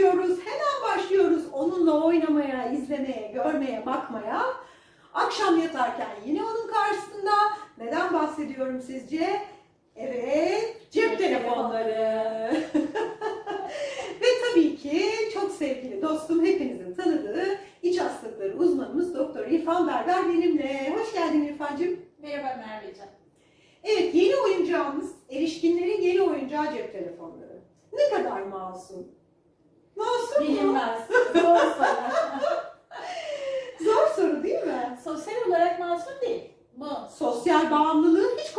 açıyoruz, hemen başlıyoruz onunla oynamaya, izlemeye, görmeye, bakmaya. Akşam yatarken yine onun karşısında neden bahsediyorum sizce? Evet, cep telefonları. Ve tabii ki çok sevgili dostum, hepinizin tanıdığı iç hastalıkları uzmanımız Doktor İrfan Berber benimle. Hoş geldin İrfan'cığım. Merhaba Merveciğim. Evet, yeni oyuncağımız, erişkinlerin yeni oyuncağı cep telefonları. Ne kadar masum? Masum mu? Bilinmez. Zor soru. Zor soru değil mi? Sosyal olarak masum değil. Bu. Sosyal bağımlılığı hiç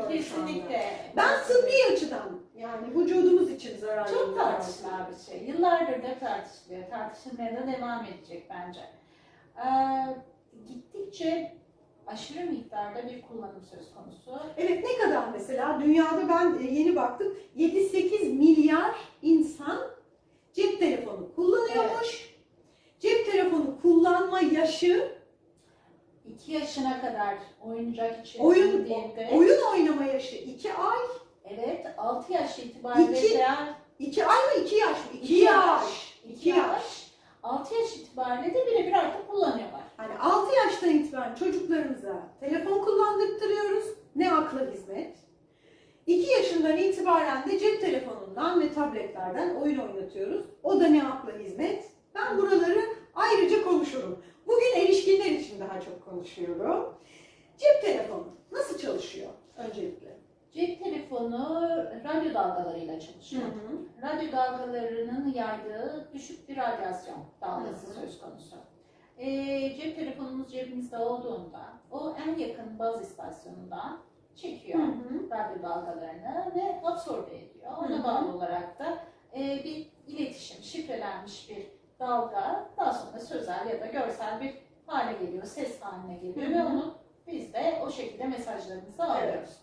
anda. Kesinlikle. Ben tıbbi açıdan, yani vücudumuz için zararlı. Çok tartışılan bir şey. Yıllardır da tartışılıyor. Tartışılmaya da devam edecek bence. Ee, gittikçe aşırı miktarda bir kullanım söz konusu. Evet, ne kadar mesela? Dünyada ben e, yeni baktım, 7-8 milyar insan cep telefonu kullanıyormuş. Cep telefonu kullanma yaşı İki yaşına kadar oyuncak için Oyun, girdiğinde, oyun oynama yaşı 2 ay, evet 6 yaş itibariyle İki- değer 2 ay mı 2 yaş mı? 2 İki yaş. yaş. 2 yaş. 6 yaş itibariyle de birebir artık kullanıyorlar. Hani 6 yaştan itibaren çocuklarımıza telefon kullandırtıyoruz. Ne akla hizmet. 2 yaşından itibaren de cep telefonundan ve tabletlerden oyun oynatıyoruz. O da ne akla hizmet. Ben buraları ayrıca konuşurum. Bugün erişkinler için daha çok konuşuyorum. Cep telefonu nasıl çalışıyor öncelikle? Cep telefonu radyo dalgalarıyla çalışıyor. Radyo dalgalarının yaydığı düşük bir radyasyon dalgası Hı hı. söz konusu. Ee, cep telefonumuz cebimizde olduğunda o en yakın baz istasyonundan çekiyor Hı hı. radyo dalgalarını ve absorbe ediyor. Hı Ona hı. bağlı olarak da e, bir iletişim, şifrelenmiş bir dalga daha sonra sözel ya da görsel bir hale geliyor, ses haline geliyor Hı ve hı. onu biz de o şekilde mesajlarımızı alıyoruz.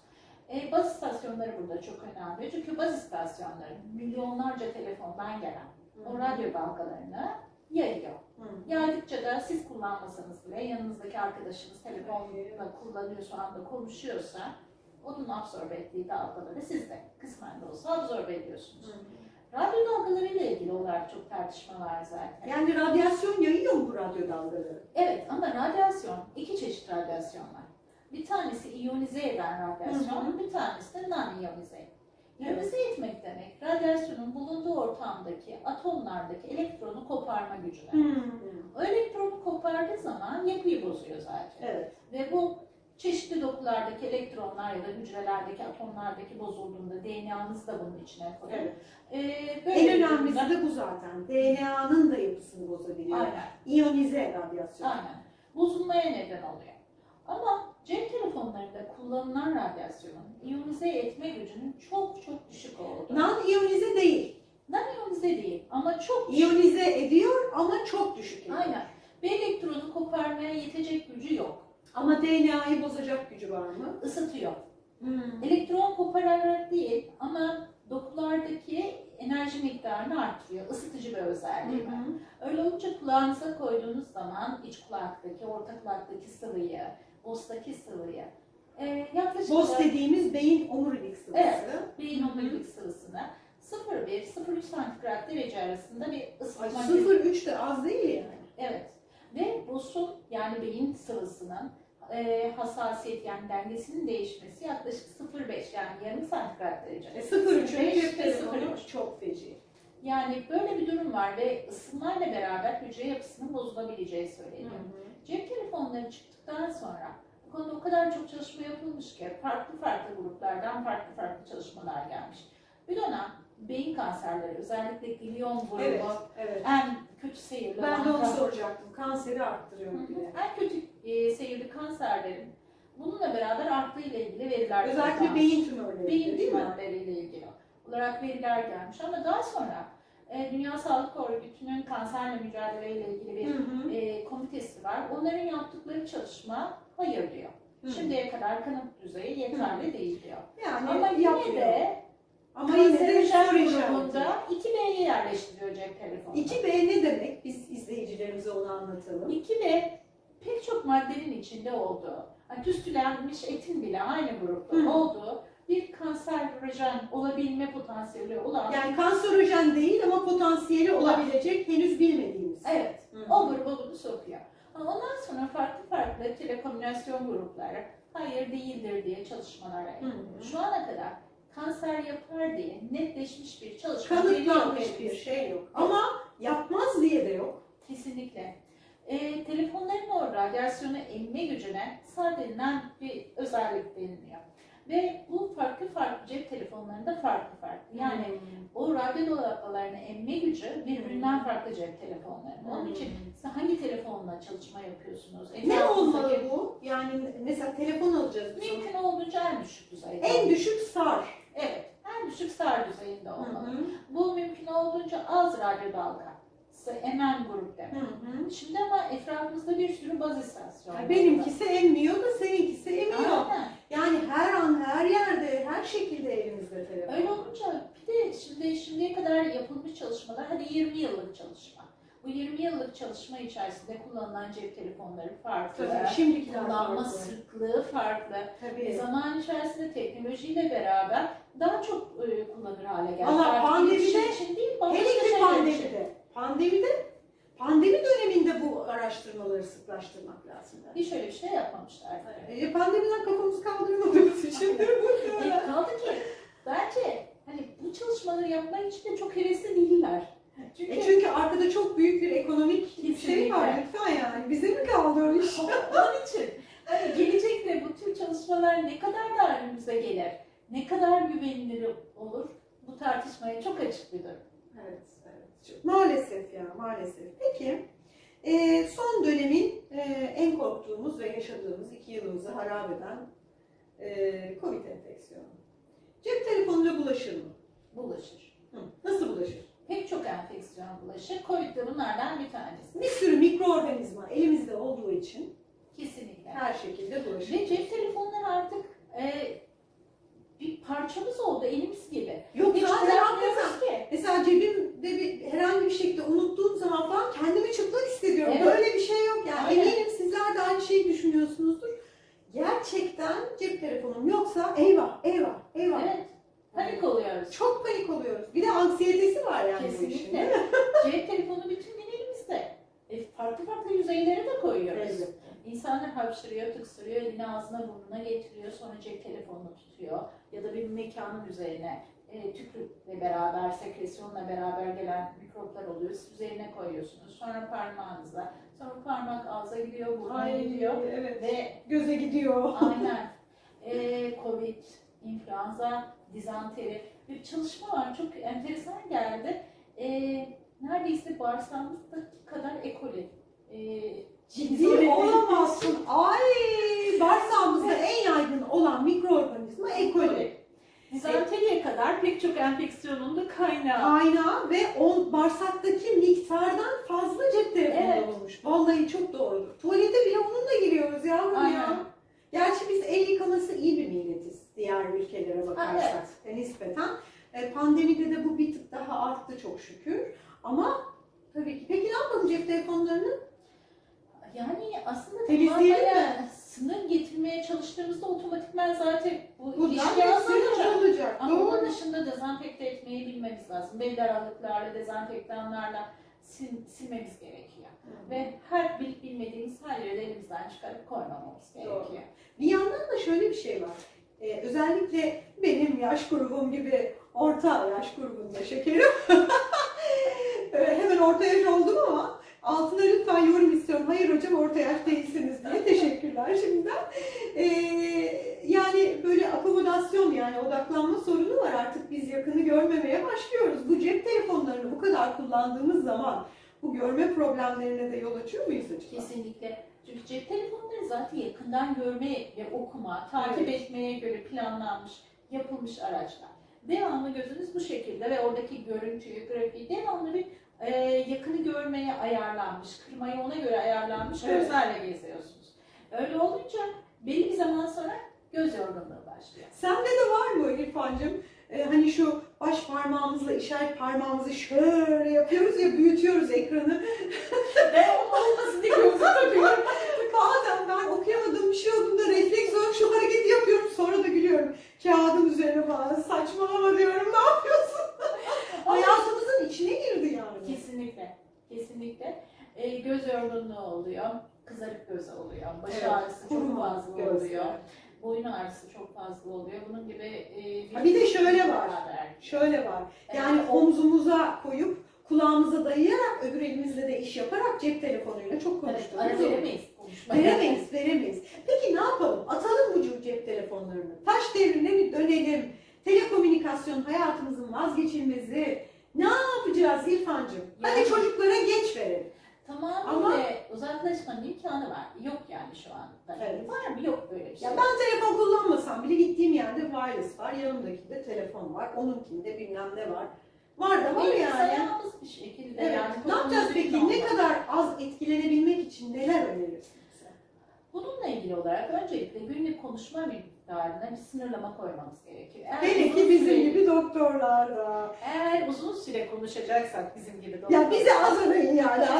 E, baz istasyonları burada çok önemli. Çünkü baz istasyonları milyonlarca telefondan gelen o radyo dalgalarını yayıyor. Hı hı. Yaydıkça da siz kullanmasanız bile yanınızdaki arkadaşınız telefonla kullanıyor şu anda konuşuyorsa onun absorbe ettiği dalgaları siz de kısmen de olsa absorbe ediyorsunuz. Radyo dalgaları ile ilgili olarak çok tartışma var zaten. Yani radyasyon yayıyor mu bu radyo dalgaları? Evet ama radyasyon, iki çeşit radyasyon var. Bir tanesi iyonize eden radyasyon, Hı bir tanesi de non-iyonize. Evet. İyonize etmek demek, radyasyonun bulunduğu ortamdaki atomlardaki elektronu koparma gücüne. O elektronu kopardığı zaman yapıyı bozuyor zaten. Evet. Ve bu çeşitli dokulardaki elektronlar ya da hücrelerdeki atomlardaki bozulduğunda DNA'nız da bunun içine koyuyor. Evet. Ee, böyle En önemlisi de bu zaten. DNA'nın da yapısını bozabiliyor. Aynen. İyonize radyasyon. Aynen. Bozulmaya neden oluyor. Ama cep telefonlarında kullanılan radyasyonun iyonize etme gücünün çok çok düşük olduğu. Non-iyonize değil. Non-iyonize değil ama çok düşük. İyonize ediyor ama çok düşük. ediyor. Aynen. Bir elektronu koparmaya yetecek gücü yok. Ama DNA'yı bozacak gücü var mı? Isıtıyor. Hmm. Elektron kopararak değil ama dokulardaki enerji miktarını artırıyor. Isıtıcı bir özelliği var. Öyle olunca kulağınıza koyduğunuz zaman iç kulaktaki, orta kulaktaki sıvıyı, bozdaki sıvıyı e, yaklaşık olarak dediğimiz beyin omurilik sıvısı. Evet. beyin omurilik sıvısını 0,1-0,3 santigrat derece arasında bir ısıtma 0,3 de az değil yani. Evet. Ve bosun yani beyin sıvısının e, hassasiyet yani dengesinin değişmesi yaklaşık 0,5 yani yarım santigrat derece. E, 0,3'ün 0,5 cep ve telefonu 0,3. çok feci. Yani böyle bir durum var ve ısınmayla beraber hücre yapısının bozulabileceği söyleniyor. Cep telefonları çıktıktan sonra bu konuda o kadar çok çalışma yapılmış ki farklı farklı gruplardan farklı farklı çalışmalar gelmiş. Bir dönem beyin kanserleri özellikle gliom grubu Evet, evet. en kötü seyirli Ben de onu kan- soracaktım. Kanseri arttırıyor Hı hı. bile. en kötü e, seyirli kanserlerin bununla beraber arttığı ile ilgili veriler Özellikle beyin tümörleri beyin değil mi? tümörleriyle ilgili olarak veriler gelmiş ama daha sonra e, Dünya Sağlık Örgütü'nün kanserle mücadele ile ilgili bir Hı hı. e, komitesi var. Onların yaptıkları çalışma hayır diyor. Hı. Şimdiye kadar kanıt düzeyi yeterli değil diyor. yani Ama yine de Ama yine de kanserojen soru işareti. grubunda 2B 2B ne demek? Biz izleyicilerimize onu anlatalım. 2B pek çok maddenin içinde olduğu, yani tüstülenmiş etin bile aynı grupta Hı. olduğu bir kanserojen olabilme potansiyeli olan Yani kanserojen değil ama potansiyeli olabilecek henüz bilmediğimiz. Evet, Hı. o gruba bunu sokuyor. Ama ondan sonra farklı farklı telekomünikasyon grupları hayır değildir diye çalışmalar yapıyor. Hı. Şu ana kadar kanser yapar diye netleşmiş bir çalışma Kanıtlanmış bir şey yok. Ama yapmaz diye de yok. Kesinlikle. Ee, telefonların o radyasyonu emme gücüne SAR denilen bir özellik deniliyor. Ve bu farklı farklı cep telefonlarında farklı farklı. Yani o radyo dalgalarını emme gücü birbirinden farklı cep telefonları. Onun için siz hangi telefonla çalışma yapıyorsunuz? ne Etrafınızdaki- olmalı bu? Yani mesela telefon alacağız. biz. Mümkün olduğunca en düşük düzeyde. En düşük SAR. Evet, en düşük SAR düzeyinde Hı olmalı. hı. Bu mümkün olduğunca az radyo dalga. Emen grup demek. Hı hı. Şimdi ama etrafımızda bir sürü baz istasyonu. Yani benimkisi emmiyor da seninkisi emiyor. Aynen. Yani her an, her yerde, her şekilde elimizde telefon. Öyle olunca bir de şimdi şimdiye kadar yapılmış çalışmalar hadi 20 yıllık çalışma. Bu 20 yıllık çalışma içerisinde kullanılan cep telefonları farklı. Tabii şimdikiler Kullanma farklı. sıklığı farklı. E, Tabii. zaman içerisinde teknolojiyle beraber daha çok e, kullanır hale geldi. Valla pandemide- için değil, Hele ki şeyler için. Pandemide. Pandemi döneminde bu araştırmaları sıklaştırmak lazım. bence. Hiç öyle bir şey yapmamışlar. E, pandemiden kafamızı kaldırmadığımız için de E, kaldı ki bence hani bu çalışmaları yapmak için de çok hevesli değiller. Çünkü E çünkü arkada çok büyük bir ekonomik şey Kesinlikle. var lütfen yani. Bize mi kaldı o iş? Onun için hani gelecekte bu tür çalışmalar ne kadar da önümüze gelir, ne kadar güvenilir olur bu tartışmaya çok açık bir durum. Evet, evet. Maalesef ya, maalesef. Peki, e, son dönemin e, en korktuğumuz ve yaşadığımız iki yılımızı harap eden e, Covid enfeksiyonu. Cep telefonuyla bulaşır mı? Bulaşır. Hı, Nasıl bulaşır? Pek çok enfeksiyon bulaşır. Covid de bunlardan bir tanesi. Bir sürü mikroorganizma elimizde olduğu için Kesinlikle. her şekilde bulaşır. Ve cep telefonları artık e, bir parçamız oldu, elimiz gibi. Yok Hiç zaten bırakmıyoruz hakikaten. ki. Mesela cebimde bir herhangi bir şekilde unuttuğum zaman falan kendimi çıplak hissediyorum. Evet. Böyle bir şey yok yani. Aynen. Eminim sizler de aynı şeyi düşünüyorsunuzdur. Gerçekten cep telefonum yoksa eyvah, eyvah, eyvah. Evet. Panik oluyoruz. Çok panik oluyoruz. Bir de anksiyetesi var yani bu işin. Kesinlikle. değil mi? Cep telefonu bütün gün elimizde. E, farklı farklı yüzeylere de koyuyoruz. Elbette. İnsanlar hapşırıyor, tıksırıyor, elini ağzına burnuna getiriyor, sonra cep telefonunu tutuyor. Ya da bir mekanın üzerine e, tükürükle beraber, sekresyonla beraber gelen mikroplar oluyor. Siz üzerine koyuyorsunuz. Sonra parmağınıza, sonra parmak ağza gidiyor, Ay, gidiyor. evet. Ve Göze gidiyor. aynen e, Covid, influenza, dizanteri bir çalışma var. Çok enteresan geldi. E, neredeyse bağırsağımızdaki kadar ekoli. E, Ciddi olamazsın. Ay, bağırsağımızda en yaygın olan mikroorganizma E. coli. Dizanteriye kadar pek çok enfeksiyonun da kaynağı. Kaynağı ve on, bağırsaktaki miktardan fazla cep telefonu Evet. olmuş. Vallahi çok doğrudur. Tuvalete bile onunla giriyoruz yavrum ya. Aynen. Gerçi biz el yıkaması iyi bir milletiz diğer ülkelere bakarsak e, nispeten. E, pandemide de bu bir tık daha arttı çok şükür. Ama tabii ki. Peki ne yapalım cep telefonlarını? Yani aslında Temizleyelim kullanmaya sınır getirmeye çalıştığımızda otomatikman zaten bu Bundan ilişki olacak. Ama Doğru. onun dışında dezenfekte etmeyi bilmemiz lazım. Belli aralıklarla dezenfektanlarla sil- silmemiz gerekiyor. Ve her bilip bilmediğimiz her yere de elimizden çıkarıp koymamamız Doğru. gerekiyor. Bir yandan da şöyle bir şey var. Ee, özellikle benim yaş grubum gibi orta yaş grubunda şekerim. Ee, Hemen orta yaş oldum ama altına lütfen yorum istiyorum. Hayır hocam orta yaş değilsiniz diye. Şimdiden. Ee, yani böyle akomodasyon yani odaklanma sorunu var. Artık biz yakını görmemeye başlıyoruz. Bu cep telefonlarını bu kadar kullandığımız zaman bu görme problemlerine de yol açıyor muyuz acaba? Kesinlikle. Çünkü cep telefonları zaten yakından görme ve okuma, takip Evet. etmeye göre planlanmış, yapılmış araçlar. Devamlı gözünüz bu şekilde ve oradaki görüntüyü, grafiği devamlı bir e, yakını görmeye ayarlanmış, kırmayı ona göre ayarlanmış Evet. gözlerle geziyorsunuz. Öyle olunca belli bir zaman sonra göz yorgunluğu başlıyor. Sende de var mı İrfan'cığım? Ee, hani şu baş parmağımızla işaret parmağımızı şöyle yapıyoruz ya büyütüyoruz ekranı. Onun olmasın diye gözlük takıyorum. Bazen ben okuyamadığım bir şey olduğunda refleks olarak şu hareketi yapıyorum sonra da gülüyorum. Kağıdın üzerine falan saçmalama diyorum ne yapıyorsun? Hayatımızın içine girdi yani. Kesinlikle. Kesinlikle. Ee, göz yorgunluğu oluyor. Kızarık göz oluyor. Baş Evet, ağrısı çok fazla gözler. oluyor. Boyun ağrısı çok fazla oluyor. Bunun gibi e, Ha, bir de şöyle var. Şöyle var. Yani Evet. omzumuza koyup kulağımıza dayayarak öbür elimizle de iş yaparak cep telefonuyla çok Evet, ara oluyor. veremeyiz. Veremeyiz, veremeyiz. Peki ne yapalım? Atalım bu cep telefonlarını. Taş devrine bir dönelim. Telekomünikasyon hayatımızın vazgeçilmezi. Ne yapacağız İrfancığım? Hadi Yani- çocuklara geç verelim. Tamamıyla uzaklaşmanın imkanı var. Yok yani şu anda. Evet. Var mı? Yok böyle bir şey. Ya ben telefon kullanmasam bile gittiğim yerde wireless var. Yanımdaki de telefon var. Onunkinde bilmem ne var. Var da var yani. ayağımız bir şekilde. Evet. Yani ne yapacağız peki? Ne kadar az etkilenebilmek için neler önerirsiniz? Bununla ilgili olarak öncelikle günlük konuşma miktarına bir sınırlama koymamız gerekiyor. Eğer Hele ki bizim süre- gibi doktorlar. Eğer uzun süre konuşacaksak bizim gibi Ya bizi az arayın yani.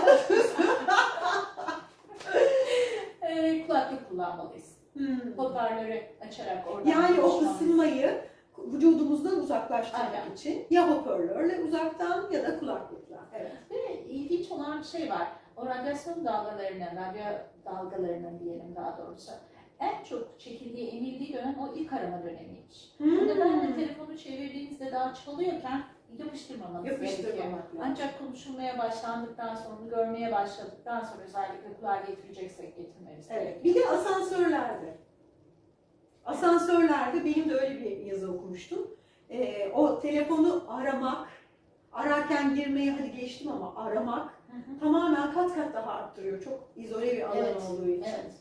e, kulaklık kullanmalıyız. Hmm. Hoparlörü açarak oradan Yani o ısınmayı vücudumuzdan uzaklaştırmak Aynen. için ya hoparlörle uzaktan ya da kulaklıkla. Evet. Ve ilginç olan bir şey var. O radyasyon dalgalarının, radyo dalgalarının diyelim daha doğrusu en çok çekildiği, emildiği dönem o ilk arama dönemiymiş. O nedenle Hmm. telefonu çevirdiğinizde daha çalıyorken yapıştırmamanız gerekiyor. Ancak konuşulmaya başlandıktan sonra, görmeye başladıktan sonra özellikle kulağa getireceksek getirmemiz Evet. gerekiyor. Bir de asansörlerde. Asansörlerde benim de öyle bir yazı okumuştum. Ee, o telefonu aramak, ararken girmeyi hadi geçtim ama aramak Hı hı. tamamen kat kat daha arttırıyor. Çok izole bir alan Evet, olduğu için. Evet.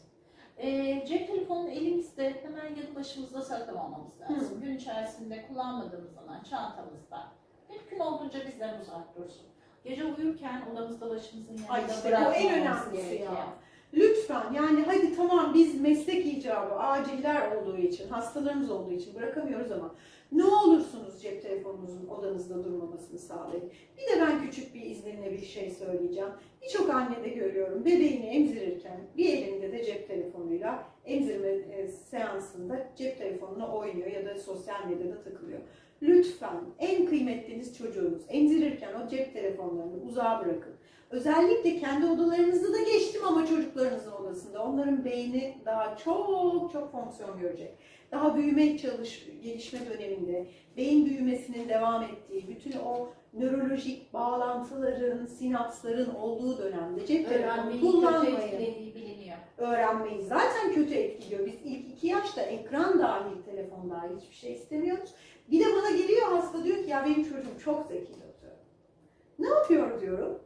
Ee, cep telefonunu elimizde hemen yanı başımızda saklamamamız lazım. Gün içerisinde kullanmadığımız zaman çantamızda mümkün olduğunca bizden uzak dursun. Gece uyurken odamızda başımızın yanında Ay işte bu en önemlisi gerekiyor. ya. Lütfen yani hadi tamam biz meslek icabı, aciller olduğu için, hastalarımız olduğu için bırakamıyoruz ama ne olursunuz cep telefonunuzun odanızda durmamasını sağlayın. Bir de ben küçük bir izninle bir şey söyleyeceğim. Birçok annede görüyorum bebeğini emzirirken bir elinde de cep telefonuyla emzirme e, seansında cep telefonuna oynuyor ya da sosyal medyada takılıyor. Lütfen en kıymetliniz çocuğunuz emzirirken o cep telefonlarını uzağa bırakın. Özellikle kendi odalarınızı da geçtim ama odasında. Onların beyni daha çok çok fonksiyon görecek. Daha büyüme çalış, gelişme döneminde beyin büyümesinin devam ettiği, bütün o nörolojik bağlantıların, sinapsların olduğu dönemde cep telefonu biliniyor. Öğrenmeyi zaten kötü etkiliyor. Biz ilk iki yaşta ekran dahil, telefon dahil hiçbir şey istemiyoruz. Bir de bana geliyor hasta diyor ki ya benim çocuğum çok zeki doktor. Ne yapıyor diyorum.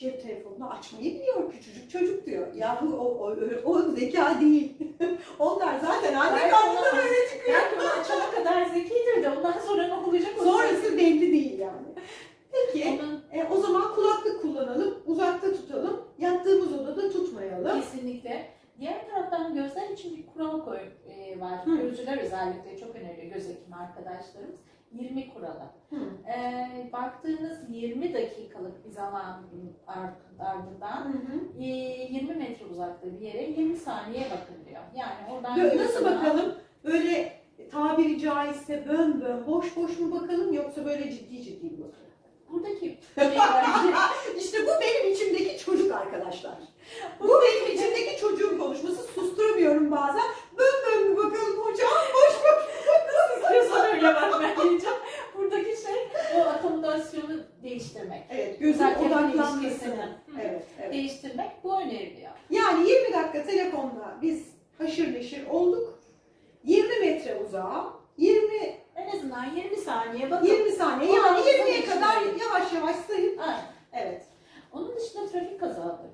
Cep telefonunu açmayı biliyor küçücük çocuk diyor. Yahu o, o, o, o zeka değil. Onlar zaten anne Belki karnında ona- böyle çıkıyor. Yani bunu açana kadar zekidir de ondan sonra ne olacak? o Sonrası belli değil yani. Peki e, o zaman kulaklık kullanalım, uzakta tutalım, yattığımız odada tutmayalım. Kesinlikle. Diğer taraftan gözler için bir kural koy e, var. Hı. Gözcüler özellikle çok öneriyor göz hekimi arkadaşlarımız. 20 kuralı. Hı. E, baktığınız 20 dakikalık bir zaman ar- ardından Hı hı. e, 20 metre uzakta bir yere 20 saniye bakın diyor. Yani oradan göz nasıl bakalım? Böyle tabiri caizse bön bön, boş boş mu bakalım yoksa böyle ciddi ciddi mi bakalım? Buradaki şeyler İşte bu benim içimdeki çocuk arkadaşlar. Bu benim içimdeki çocuğun konuşması. Susturamıyorum bazen. Bön bön mü bakalım hocam? Boş boş. istiyorsan öyle bakmaya geleceğim. Buradaki şey o akomodasyonu değiştirmek. Evet, gözün Özellikle odaklanmasını. ilişkisini. Evet, evet. Değiştirmek bu öneriliyor. Yani 20 dakika telefonla biz haşır neşir olduk. 20 metre uzağa, 20 En azından 20 saniye bakın. 20 saniye yani Kulağınızı 20'ye geçirin. kadar yavaş yavaş sayıp Aynen. evet. Onun dışında trafik kazaları.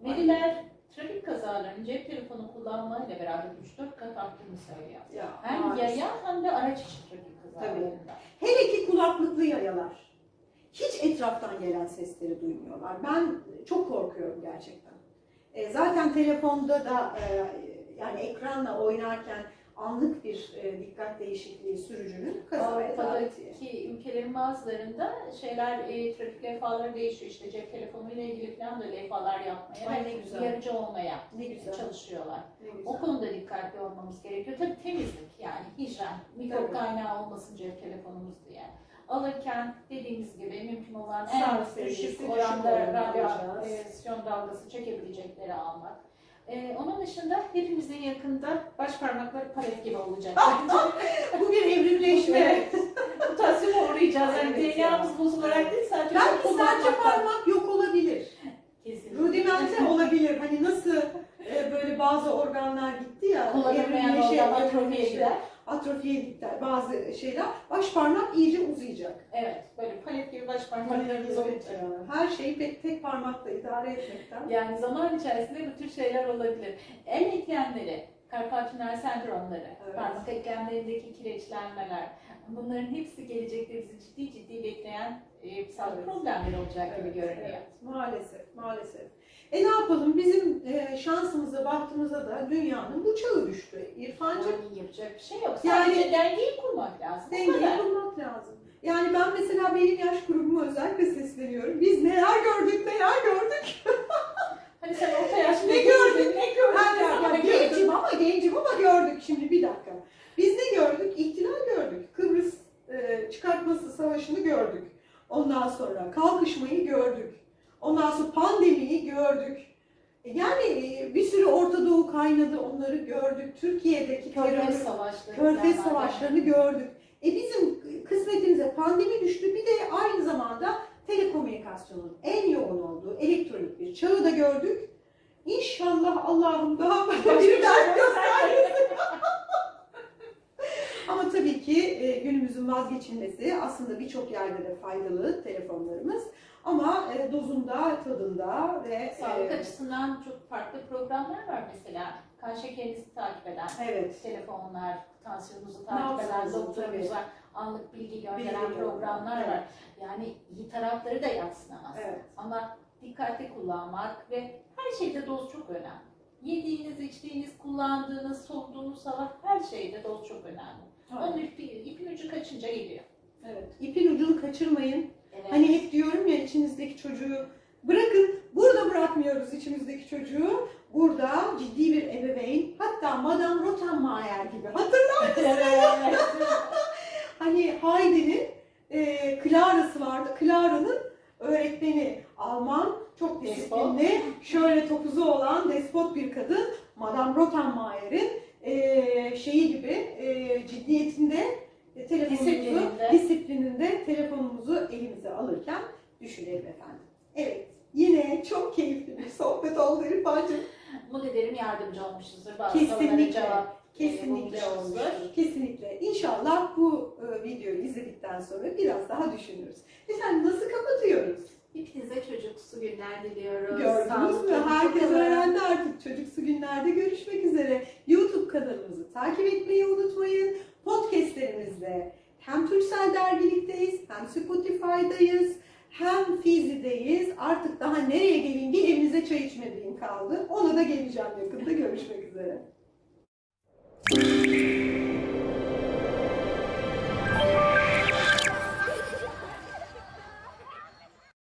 Veliler trafik kazalarının cep telefonu kullanmayla beraber 3-4 kat arttığını söylüyor. Ya, Hem maalesef. yaya hem de araç içi trafik kazalarında. Hele ki kulaklıklı yayalar. Hiç etraftan gelen sesleri duymuyorlar. Ben çok korkuyorum gerçekten. E, zaten telefonda da e, yani ekranla oynarken anlık bir e, dikkat değişikliği sürücünün davetiye. Avrupa'daki ülkelerin bazılarında şeyler, e, trafik levhaları değişiyor. İşte cep telefonuyla ilgili falan da levhalar yapmaya Ay ne güzel. yarıcı olmaya Ne güzel. çalışıyorlar. Ne güzel. O konuda dikkatli olmamız gerekiyor. Tabii temizlik yani hijyen, mikrop kaynağı olmasın cep telefonumuz diye. Alırken dediğimiz gibi mümkün olan en düşük oranda radyasyon alacağız. dalgası çekebilecekleri almak. Ee, onun dışında hepimizin yakında baş parmakları palet gibi olacak. Bu bir evrimleşme. Mutasyona uğrayacağız. Yani Evet. DNA'mız bozularak değil sadece Belki kullanmaktan. parmak yok olabilir. Kesinlikle. Rudimente olabilir. Hani nasıl e, böyle bazı organlar gitti ya. Kullanılmayan evrimleşe- organ atrofiye gider. Atrofiye gider bazı şeyler. Baş parmak iyice uzayacak. Evet, böyle palet gibi baş parmaklarımız olacak. Her şeyi tek, tek parmakla idare etmekten. Yani zaman içerisinde bu tür şeyler olabilir. El eklemleri, karpal tünel sendromları, Evet. parmak eklemlerindeki kireçlenmeler, bunların hepsi gelecekte bizi ciddi ciddi bekleyen e, sağlık Evet. problemleri olacak gibi Evet, görünüyor. evet. Maalesef, maalesef. E ne yapalım? Bizim e, şansımıza, bahtımıza da dünyanın bu çağı düştü. İrfancığım Yani yapacak bir şey yok. Yani- Sadece dengeyi kurmak lazım. dengeyi bulmak lazım. Yani ben mesela benim yaş grubuma özellikle sesleniyorum. Biz neler gördük, neler gördük. Hani sen orta yaşlı Ne gördün, ne gördün? Ha, ya, Sana ya, gördün. gencim ama gencim ama gördük. Şimdi bir dakika. Biz ne gördük? İhtilal gördük. Kıbrıs e, çıkartması savaşını gördük. Ondan sonra kalkışmayı gördük. Ondan sonra pandemiyi gördük. E, Yani e, bir sürü Orta Doğu kaynadı onları gördük. Türkiye'deki Körfez savaşları. Körfez savaşlarını gördük. E bizim kısmetimize pandemi düştü. Bir de aynı zamanda telekomünikasyonun en yoğun olduğu elektronik bir çağı da gördük. İnşallah Allah'ım daha böyle bir dert göstermesin. Ama tabii ki e, günümüzün vazgeçilmesi aslında birçok yerde de faydalı telefonlarımız. Ama e, dozunda, tadında ve Sağlık e, açısından çok farklı programlar var mesela. Kan şekerinizi takip eden evet, telefonlar, tansiyonunuzu takip eden doktorunuza anlık bilgi gönderen Bilgi programlar gönderen, var. Yani iyi tarafları da yatsınamaz. evet. Ama dikkatli kullanmak ve her şeyde doz çok önemli. Yediğiniz, içtiğiniz, kullandığınız, soluduğunuz hava her şeyde doz çok önemli. Onun ipi, ipin ucu kaçınca geliyor. Evet. İpin ucunu kaçırmayın. Evet. Hani hep diyorum ya içinizdeki çocuğu bırakın. Burada bırakmıyoruz içimizdeki çocuğu. Burada ciddi bir ebeveyn. Hatta Madame Rottenmeier gibi. Hatırlar evet. Hani Heidi'nin e, Clara'sı vardı. Clara'nın öğretmeni Alman, çok disiplinli, şöyle topuzu olan despot bir kadın. Madame Rottenmeier'in e, şeyi gibi e, ciddiyetinde e, telefonumuzu, Disiplininde. disiplininde telefonumuzu elimize alırken düşünelim efendim. Evet, yine çok keyifli bir sohbet oldu İrfan'cığım. Umut ederim yardımcı olmuşuzdur. Bazı Kesinlikle. cevap Kesinlikle olmuştur. Kesinlikle. İnşallah bu e, videoyu izledikten sonra biraz daha düşünürüz. Efendim nasıl kapatıyoruz? Hepinize çocuksu günler diliyoruz. Gördünüz mü? Herkes kalın. öğrendi artık. Çocuksu günlerde görüşmek üzere. YouTube kanalımızı takip etmeyi unutmayın. Podcastlerimizde hem Türksel Dergilik'teyiz, hem Spotify'dayız, hem Fizi'deyiz. Artık daha nereye geleyim bir evinize çay içmediğim kaldı. Ona da geleceğim yakında. Görüşmek üzere.